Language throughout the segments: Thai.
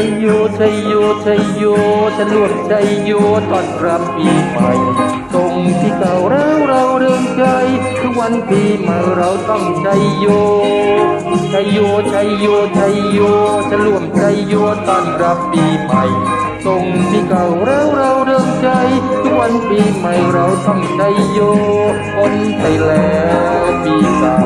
ชัยโยชัยโยชัยโยฉันรวมชัยโยต้อนรับปีใหม่ตรงที่เก่าแล้วเราเริ่มใจทุกวันปีใหม่เราต้องชัยโยชัยโยชัยโยชัยโยฉันรวมชัยโยต้อนรับปีใหม่ตรงที่เก่าแล้วเราเริ่มใจทุกวันปีใหม่เราต้องชัยโยคนไปแล้วปีเก่า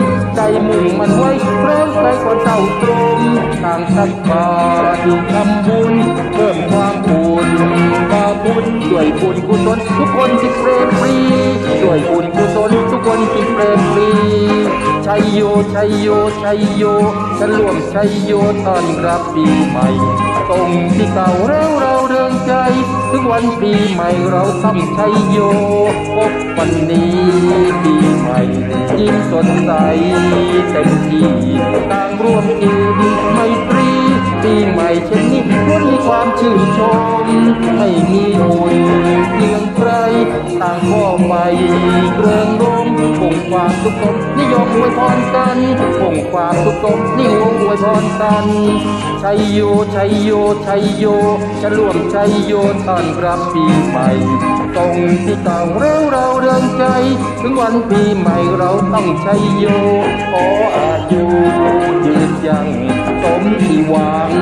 มใจมุ่งมันไว้พร้อมใจคนเต่าตรมต่างสักบาททำบุญเพิ่มความบุญบาบุญด้วยบุญกุศลทุกคนที่เปรมปรีด้วยบุญกุศลทุกคนที่เปรมปรีชัยโยชัยโยชัยโยฉันรวมชัยโยต้อนรับปีใหม่ตรงที่เก่าแล้วเราเริงใจ ถึงวันปีใหม่เราต้องชัยโยพบวันนี้ ยิ้มสดใสเต็มที่ต่างร่วมกินไมตรีปีใหม่เช่นนี้ควรมีความชื่นชมไม่มีโอยเพียง สุขสมนิยมอวยพรกันคงความสุขสมนิยมอวยพรกันชัยโยชัยโยชัยโยจะร่วมชัยโยต้อนรับปีใหม่ตรงที่เก่าแล้วเราเริงใจ ถึงวันปีใหม่เราต้องชัยโยขออายุยืนยังสมที่หวัง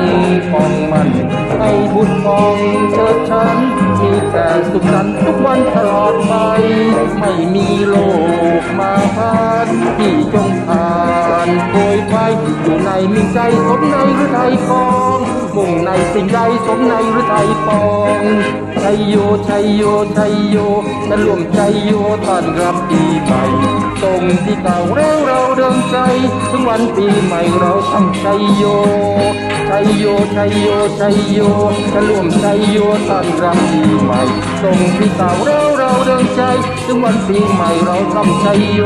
ปองมันให้บุญปองเชิดฉันมีแต่สุขสันต์ทุกวันตลอดไป มีใจสมในหรือไทยปองมุ่งในสิ่งใดสมในหรือไทยปองชัยโยชัยโยชัยโยจะรวมชัยโยต้อนรับปีใหม่ตรงที่เก่าแล้วเราเดินใจถึงวันปีใหม่เราต้องชัยโยชัยโยชัยโยชัยโยจะรวมชัยโยต้อนรับปีใหม่ตรงที่เก่าแล้วเราเดินใจถึงวันปีใหม่เราต้องชัยโย